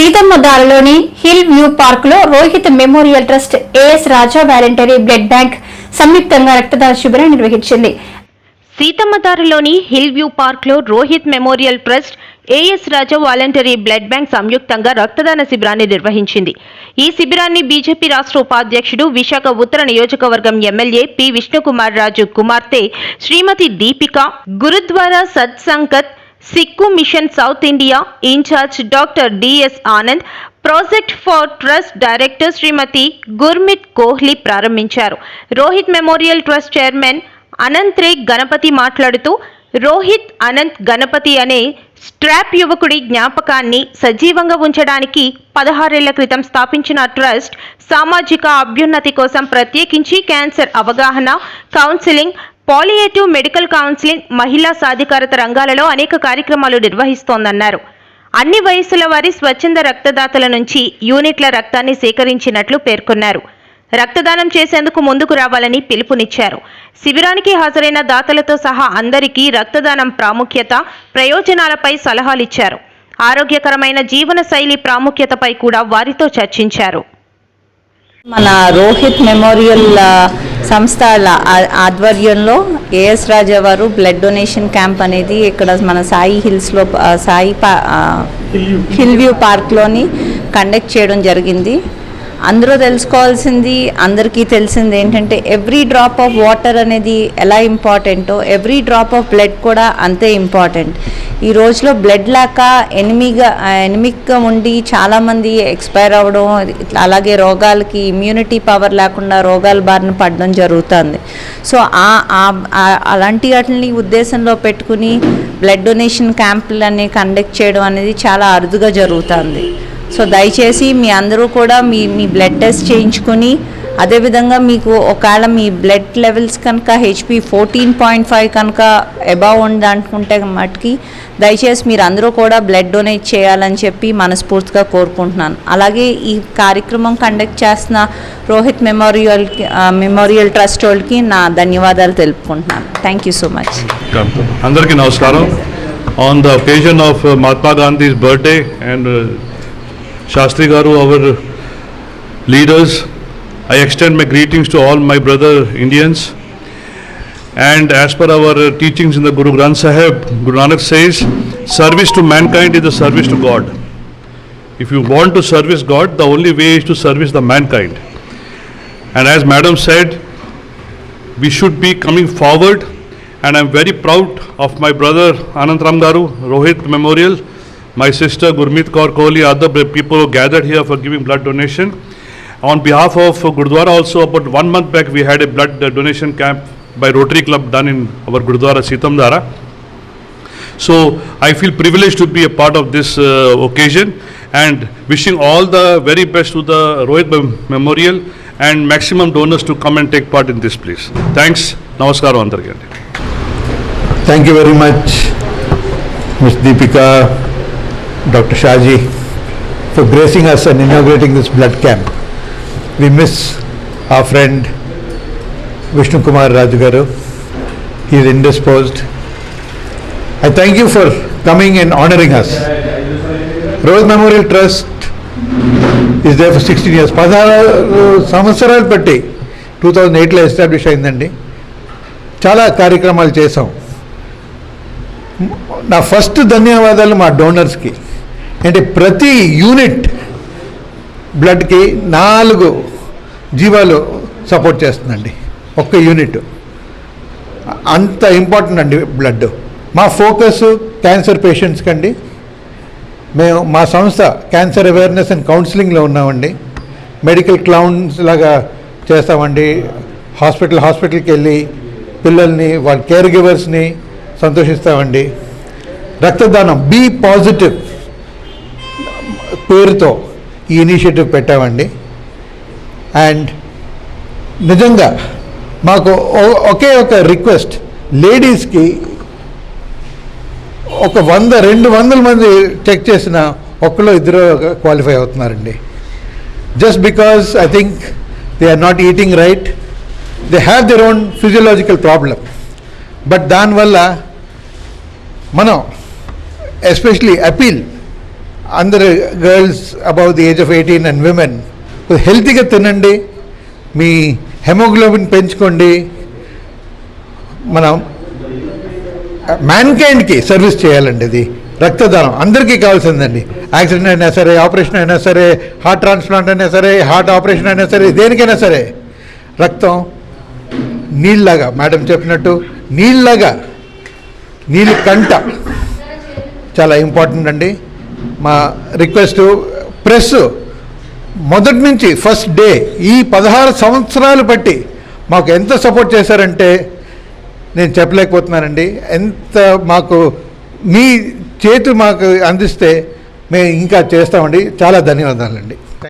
Seethamma దారిలోని hill view పార్క్లో Rohit memorial trust AS Raja voluntary blood bank సంయుక్తంగా రక్తదాన శిబిరం నిర్వహించింది. సీతమ్మదారిలోని హిల్ వ్యూ పార్క్లో Rohit memorial trust AS Raja voluntary blood bank సంయుక్తంగా రక్తదాన శిబిరాన్ని నిర్వహించింది. ఈ శిబిరాన్ని బీజేపీ రాష్ట్ర ఉపాధ్యక్షుడు విశాఖ ఉత్తర నియోజకవర్గం ఎమ్మెల్యే పి. విష్ణుకుమార్ రాజు కుమార్తె Shrimati Deepika Gurudwara Satsangat Sikh mission South India in charge doctor DS Anand project for trust director Shrimati Gurmeet Kohli ప్రారంభించారు. Rohit memorial trust chairman Anant Ray Ganapathi మాట్లాడుతూ రోహిత్ అనంత్ గణపతి అనే స్ట్రాప్ యువకుడి జ్ఞాపకాన్ని సజీవంగా ఉంచడానికి పదహారేళ్ళ క్రితం స్థాపించిన ట్రస్ట్ సామాజిక అభ్యున్నతి కోసం ప్రత్యేకించి క్యాన్సర్ అవగాహన కౌన్సిలింగ్ పాలియేటివ్ మెడికల్ కౌన్సిలింగ్ మహిళా సాధికారత రంగాలలో అనేక కార్యక్రమాలు నిర్వహిస్తోందన్నారు. అన్ని వయసుల వారి స్వచ్ఛంద రక్తదాతల నుంచి యూనిట్ల రక్తాన్ని సేకరించినట్లు పేర్కొన్నారు. రక్తదానం చేసేందుకు ముందుకు రావాలని పిలుపునిచ్చారు. శిబిరానికి హాజరైన దాతలతో సహా అందరికీ రక్తదానం ప్రాముఖ్యత ప్రయోజనాలపై సలహాలిచ్చారు. ఆరోగ్యకరమైన జీవన శైలి ప్రాముఖ్యతపై కూడా వారితో చర్చించారు. మన రోహిత్ మెమోరియల్ ఆ, సంస్థ ల- ఆ- ఆధ్వర్యంలో ఏఎస్ రాజా వారు బ్లడ్ డొనేషన్ క్యాంప్ అనేది ఇక్కడ మన సాయి హిల్స్లో సాయి పా హిల్ వ్యూ పార్క్లోని కండక్ట్ చేయడం జరిగింది. అందరూ తెలుసుకోవాల్సింది అందరికీ తెలిసింది ఏంటంటే ఎవ్రీ డ్రాప్ ఆఫ్ వాటర్ అనేది ఎలా ఇంపార్టెంటో ఎవ్రీ డ్రాప్ ఆఫ్ బ్లడ్ కూడా అంతే ఇంపార్టెంట్. ఈ రోజులో బ్లడ్ లేక ఎనిమిగా ఎనిమిక్గా ఉండి చాలామంది ఎక్స్పైర్ అవ్వడం అలాగే రోగాలకి ఇమ్యూనిటీ పవర్ లేకుండా రోగాల బారిన పడడం జరుగుతుంది. సో ఆ- అలాంటి వాటిని ఉద్దేశంలో పెట్టుకుని బ్లడ్ డొనేషన్ క్యాంపులని కండక్ట్ చేయడం అనేది చాలా అరుదుగా జరుగుతుంది. సో దయచేసి మీ అందరూ కూడా మీ మీ బ్లడ్ టెస్ట్ చేయించుకొని అదేవిధంగా మీకు ఒకవేళ మీ బ్లడ్ లెవెల్స్ కనుక హెచ్పి ఫోర్టీన్ పాయింట్ ఫైవ్ కనుక అబవ్ ఉంది అనుకుంటే మటుకి దయచేసి మీరు అందరూ కూడా బ్లడ్ డొనేట్ చేయాలని చెప్పి మనస్ఫూర్తిగా కోరుకుంటున్నాను. అలాగే ఈ కార్యక్రమం కండక్ట్ చేస్తున్న రోహిత్ మెమోరియల్ మెమోరియల్ ట్రస్ట్ వాళ్ళకి నా ధన్యవాదాలు తెలుపుకుంటున్నాను. థ్యాంక్ యూ సో మచ్ అందరికీ నమస్కారం. On the occasion of Mahatma Gandhi's birthday and Shastri Garu, our leaders, I extend my greetings to all my brother Indians. And as per our teachings in the Guru Granth Sahib, Guru Nanak says, service to mankind is the service to God. If you want to service God, the only way is to service the mankind. And as Madam said, we should be coming forward. And I'm very proud of my brother Anand Ramgaru, Rohit Memorial, my sister Gurmeet Kaur Kohli, other people who gathered here for giving blood donation. On behalf of Gurdwara also, about one month back, we had a blood uh, donation camp by Rotary Club done in our Gurdwara Sitamdara. So I feel privileged to be a part of this uh, occasion and wishing all the very best to the Rohit Memorial and maximum donors to come and take part in this place. Thanks. Namaskar Antargandi. Thank you very much, Ms. Deepika. Dr. Shaji, for gracing us and inaugurating this blood camp. We miss our friend Vishnu Kumar Rajgaru. He is indisposed. I thank you for coming and honoring us. Rose Memorial Trust is there for 16 years. పదహారు సంవత్సరాలు బట్టి two thousand ఎయిట్లో establish అయిందండి చాలా కార్యక్రమాలు చేసాం నా first ధన్యవాదాలు మా డోనర్స్కి. అంటే ప్రతి యూనిట్ బ్లడ్కి నాలుగు జీవాలు సపోర్ట్ చేస్తుందండి ఒక్క యూనిట్. అంత ఇంపార్టెంట్ అండి బ్లడ్. మా ఫోకస్ క్యాన్సర్ పేషెంట్స్కి అండి మేము మా సంస్థ క్యాన్సర్ అవేర్నెస్ అండ్ కౌన్సిలింగ్లో ఉన్నామండి. మెడికల్ క్లౌన్స్ లాగా చేస్తామండి. హాస్పిటల్ హాస్పిటల్కి వెళ్ళి పిల్లల్ని వాళ్ళ కేర్ గివర్స్ని సంతోషిస్తామండి. రక్తదానం బీ పాజిటివ్ పేరుతో ఈ ఇనిషియేటివ్ పెట్టామండి. అండ్ నిజంగా మాకు ఒకే ఒక రిక్వెస్ట్ లేడీస్కి ఒక వంద రెండు వందల మంది చెక్ చేసిన ఒక్కలో ఇద్దరు qualify అవుతున్నారండి. Just because I think they are not eating right they have their own physiological problem but దానివల్ల మనం ఎస్పెషలీ అపీల్ అందరు girls above the age of eighteen and women హెల్తీగా తినండి మీ హెమోగ్లోబిన్ పెంచుకోండి మనం మ్యాన్కైండ్కి సర్వీస్ చేయాలండి ఇది. రక్తదానం అందరికీ కావాల్సిందండి. యాక్సిడెంట్ అయినా సరే ఆపరేషన్ అయినా సరే హార్ట్ ట్రాన్స్ప్లాంట్ అయినా సరే హార్ట్ ఆపరేషన్ అయినా సరే దేనికైనా సరే రక్తం నీళ్ళలాగా మేడం చెప్పినట్టు నీళ్ళలాగా నీలికంఠ. కంట చాలా ఇంపార్టెంట్ అండి. మా రిక్వెస్ట్ ప్రెస్ మొదటి నుంచి ఫస్ట్ డే ఈ పదహారు సంవత్సరాలు బట్టి మాకు ఎంత సపోర్ట్ చేశారంటే నేను చెప్పలేకపోతున్నానండి. ఎంత మాకు మీ చేతి మాకు అందిస్తే మేము ఇంకా చేస్తామండి. చాలా ధన్యవాదాలండి.